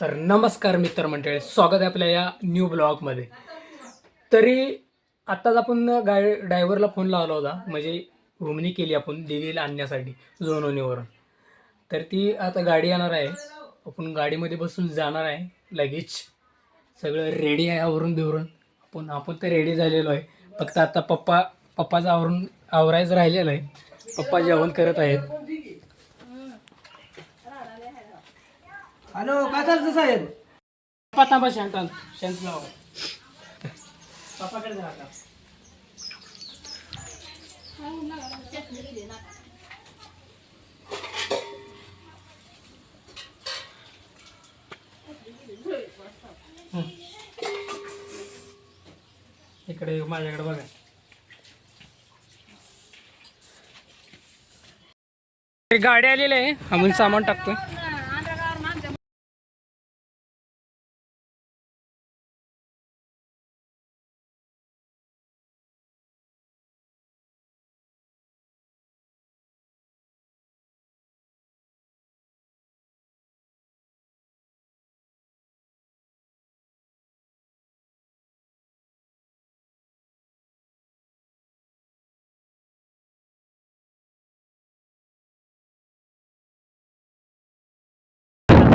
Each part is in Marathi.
तर नमस्कार मित्र मंडळी स्वागत आहे आपल्या या न्यू ब्लॉगमध्ये तरी आत्ताच आपण गाडी ड्रायव्हरला फोन लावला होता. म्हणजे घुमणी केली आपण दिल्लीला आणण्यासाठी जोनोनीवरून तर ती आता गाडी येणार आहे. आपण गाडीमध्ये बसून जाणार आहे लगेच. सगळं रेडी आहे आवरून देवरून आपण आपण तर रेडी झालेलो आहे. फक्त आता पप्पा पप्पाचं आवरून आवरायचं राहिलेलं आहे. पप्पा जेवण करत आहेत. हॅलो काय चालतं साहेब? पप्पा थांबा शांत शांत लावा पप्पाकडे जा आता. इकडे माझ्याकडे बघा. गाडी आलेली आहे. आम्ही सामान टाकतोय.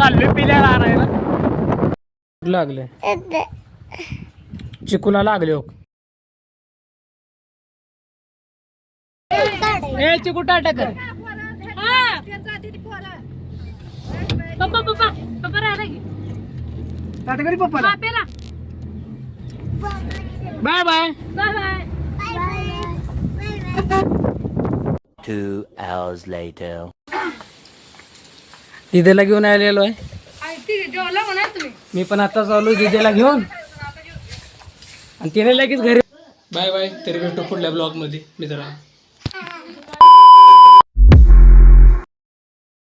चाललोय पिल्याला आणायला लागले. चिकूला लागले हो. ए चिकू टाटा कर. पप्पा पप्पा पप्पा राहिला की टाटा करी पप्पाला. पेला bye bye. Bye bye. Two hours later. दिदीला घेऊन आलेलो आहे. मी पण आता चालू दिदीला घेऊन. आणि तिने लगेच घरी बाय बाय तरी भेटू पुढल्या ब्लॉगमध्ये मित्रा